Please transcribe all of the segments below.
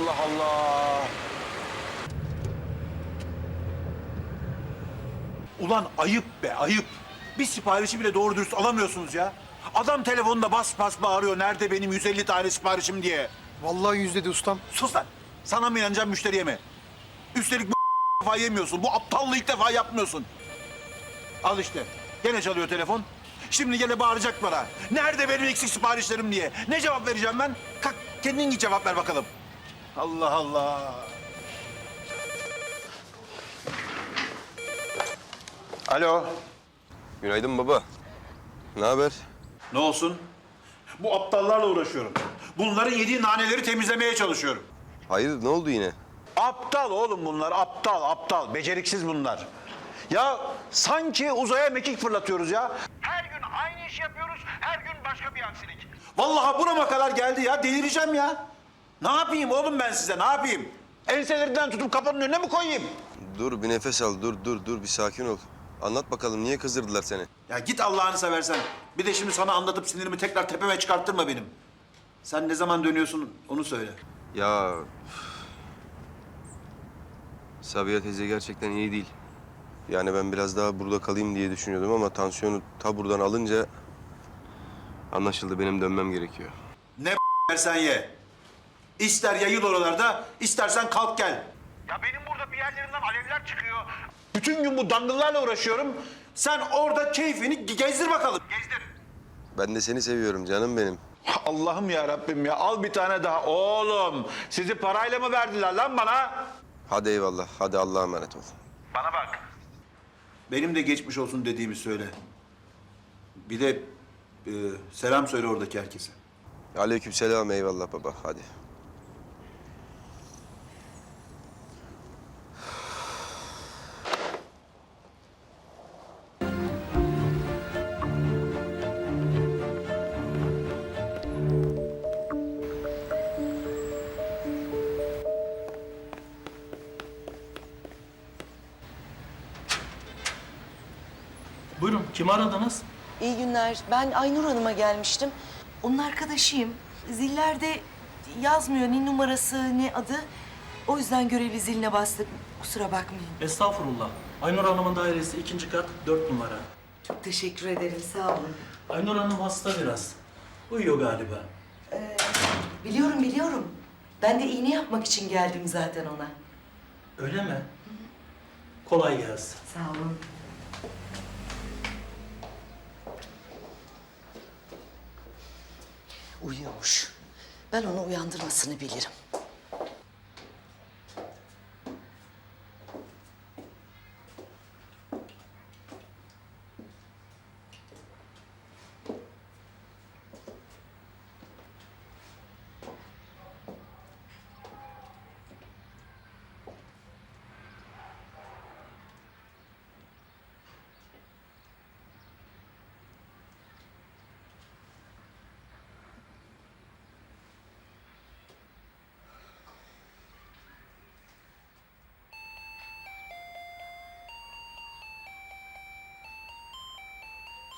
Allah Allah. Ulan ayıp be ayıp. Bir siparişi bile doğru dürüst alamıyorsunuz ya. Adam telefonda bas bas bağırıyor nerede benim 150 tane siparişim diye. Vallahi yüz dedi ustam. Sus lan. Sana mı inanacağım müşteriye mi? Üstelik bu defa yemiyorsun. Bu aptallığı ilk defa yapmıyorsun. Al işte. Gene çalıyor telefon. Şimdi gene bağıracak bana. Nerede benim eksik siparişlerim diye. Ne cevap vereceğim ben? Kalk kendin git cevap ver bakalım. Allah Allah. Alo. Günaydın baba. Ne haber? Ne olsun? Bu aptallarla uğraşıyorum. Bunların yediği naneleri temizlemeye çalışıyorum. Hayır ne oldu yine? Aptal oğlum bunlar, aptal, aptal. Beceriksiz bunlar. Ya sanki uzaya mekik fırlatıyoruz ya. Her gün aynı iş yapıyoruz, her gün başka bir aksilik. Vallahi burama kadar geldi ya, delireceğim ya. Ne yapayım oğlum ben size, ne yapayım? Enselerinden tutup kapının önüne mi koyayım? Dur bir nefes al dur dur dur bir sakin ol. Anlat bakalım niye kızdırdılar seni? Ya git Allah'ını seversen. Bir de şimdi sana anlatıp sinirimi tekrar tepeme çıkarttırma benim. Sen ne zaman dönüyorsun onu söyle. Ya... üf. Sabiha teyze gerçekten iyi değil. Yani ben biraz daha burada kalayım diye düşünüyordum ama tansiyonu ta buradan alınca... Anlaşıldı benim dönmem gerekiyor. Ne versen ye. İster yayıl oralarda, istersen kalk gel. Ya benim burada bir yerlerimden alevler çıkıyor. Bütün gün bu dangıllarla uğraşıyorum. Sen orada keyfini gezdir bakalım. Gezdir. Ben de seni seviyorum canım benim. Allah'ım ya Rabbim ya al bir tane daha. Oğlum sizi parayla mı verdiler lan bana? Hadi eyvallah hadi Allah'a emanet ol. Bana bak. Benim de geçmiş olsun dediğimi söyle. Bir de e, selam söyle oradaki herkese. Aleykümselam eyvallah baba hadi. Buyurun, kimi aradınız? İyi günler. Ben Aynur Hanım'a gelmiştim. Onun arkadaşıyım. Zillerde yazmıyor ne numarası ne adı. O yüzden görevli ziline bastık. Kusura bakmayın. Estağfurullah. Aynur Hanım'ın dairesi ikinci kat, dört numara. Çok teşekkür ederim. Sağ olun. Aynur Hanım hasta biraz. Uyuyor galiba. Biliyorum biliyorum. Ben de iğne yapmak için geldim zaten ona. Öyle mi? Kolay gelsin. Sağ olun. Uyuyormuş. Ben onu uyandırmasını bilirim.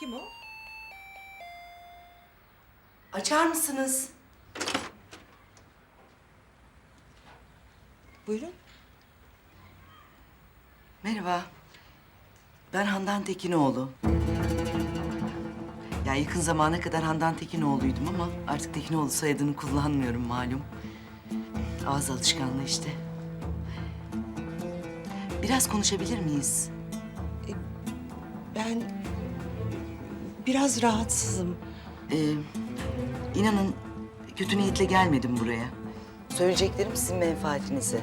Kim o? Açar mısınız? Buyurun. Merhaba. Ben Handan Tekinoğlu. Ya yakın zamana kadar Handan Tekinoğlu'ydum ama artık Tekinoğlu soyadını kullanmıyorum malum. Ağız alışkanlığı işte. Biraz konuşabilir miyiz? Ben biraz rahatsızım. Ee, inanın kötü niyetle gelmedim buraya. Söyleyeceklerim sizin menfaatinize.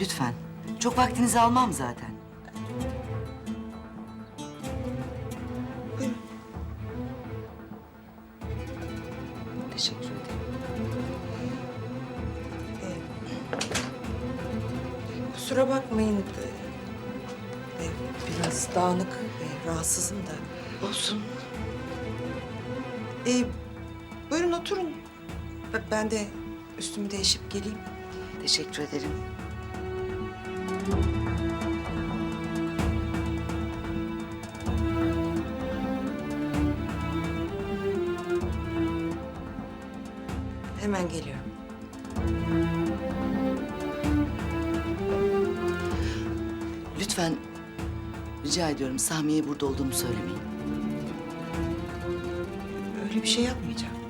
Lütfen. Çok vaktinizi almam zaten. Buyurun. Teşekkür ederim. Kusura bakmayın. Ee, e, Biraz dağınık, e, rahatsızım da olsun. Ee, buyurun oturun. Ben de üstümü değişip geleyim. Teşekkür ederim. Hemen geliyorum. Lütfen rica ediyorum Samiye'ye burada olduğumu söylemeyin. Bir şey yapmayacağım.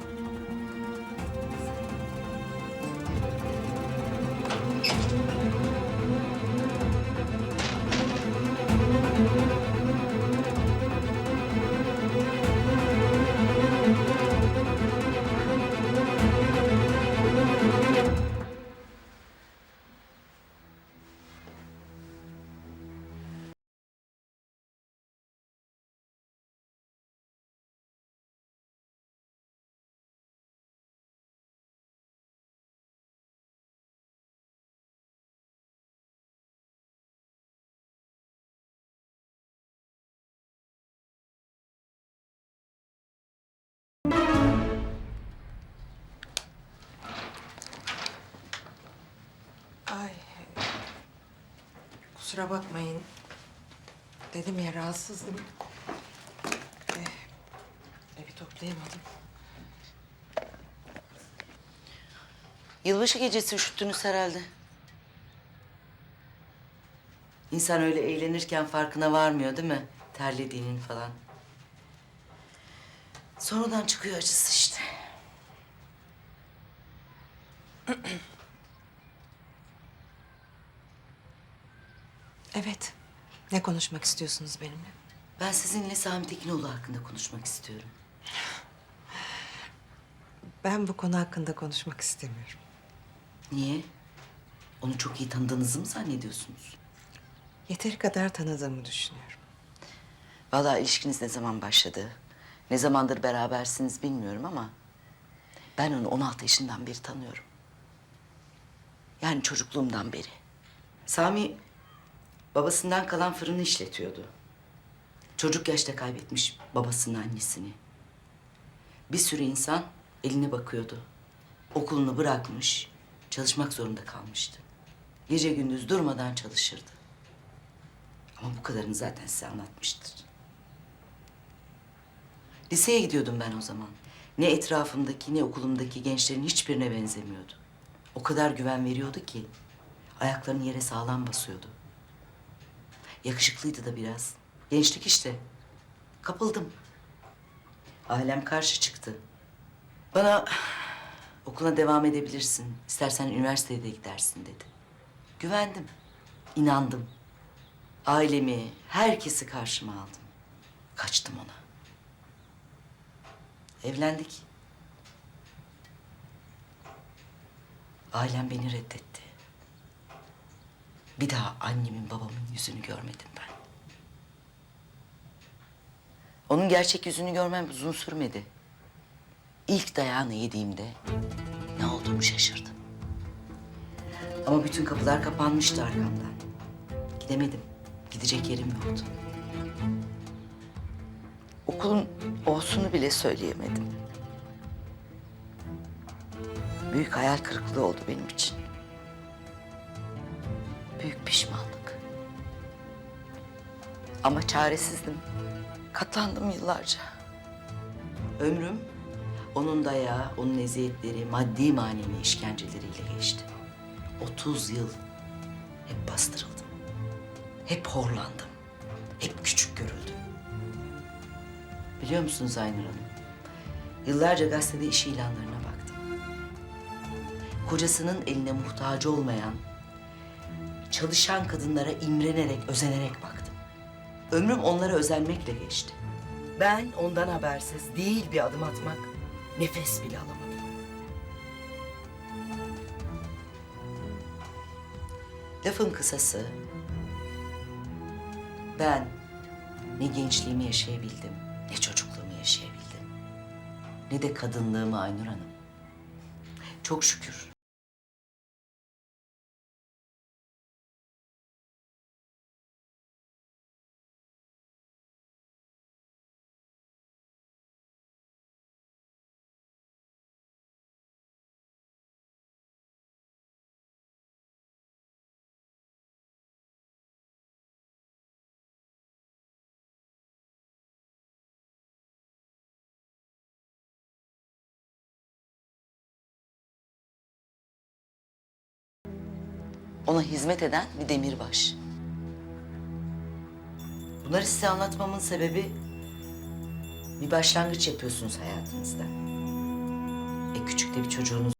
Ay. Kusura bakmayın. Dedim ya rahatsızdım. Eh, evi toplayamadım. Yılbaşı gecesi üşüttünüz herhalde. İnsan öyle eğlenirken farkına varmıyor değil mi? Terlediğinin falan. Sonradan çıkıyor acısı işte. Evet. Ne konuşmak istiyorsunuz benimle? Ben sizinle Sami Tekinoğlu hakkında konuşmak istiyorum. Ben bu konu hakkında konuşmak istemiyorum. Niye? Onu çok iyi tanıdığınızı mı zannediyorsunuz? Yeteri kadar tanıdığımı düşünüyorum. Vallahi ilişkiniz ne zaman başladı? Ne zamandır berabersiniz bilmiyorum ama... ...ben onu 16 yaşından beri tanıyorum. Yani çocukluğumdan beri. Sami babasından kalan fırını işletiyordu. Çocuk yaşta kaybetmiş babasının annesini. Bir sürü insan eline bakıyordu. Okulunu bırakmış, çalışmak zorunda kalmıştı. Gece gündüz durmadan çalışırdı. Ama bu kadarını zaten size anlatmıştır. Liseye gidiyordum ben o zaman. Ne etrafımdaki ne okulumdaki gençlerin hiçbirine benzemiyordu. O kadar güven veriyordu ki ayaklarını yere sağlam basıyordu. Yakışıklıydı da biraz. Gençlik işte. Kapıldım. Ailem karşı çıktı. Bana okula devam edebilirsin. İstersen üniversiteye de gidersin dedi. Güvendim. inandım. Ailemi, herkesi karşıma aldım. Kaçtım ona. Evlendik. Ailem beni reddetti. Bir daha annemin babamın yüzünü görmedim ben. Onun gerçek yüzünü görmem uzun sürmedi. İlk dayağını yediğimde ne olduğumu şaşırdım. Ama bütün kapılar kapanmıştı arkamdan. Gidemedim. Gidecek yerim yoktu. Okulun olsunu bile söyleyemedim. Büyük hayal kırıklığı oldu benim için. Büyük pişmanlık. Ama çaresizdim. Katlandım yıllarca. Ömrüm onun dayağı, onun eziyetleri, maddi manevi işkenceleriyle geçti. 30 yıl hep bastırıldım. Hep horlandım. Hep küçük görüldüm. Biliyor musunuz Aynur Hanım? Yıllarca gazetede iş ilanlarına baktım. Kocasının eline muhtaç olmayan, çalışan kadınlara imrenerek, özenerek baktım. Ömrüm onlara özenmekle geçti. Ben ondan habersiz değil bir adım atmak, nefes bile alamadım. Lafın kısası, ben ne gençliğimi yaşayabildim, ne çocukluğumu yaşayabildim. Ne de kadınlığımı Aynur Hanım. Çok şükür ona hizmet eden bir demirbaş. Bunları size anlatmamın sebebi bir başlangıç yapıyorsunuz hayatınızda. E küçük de bir çocuğunuz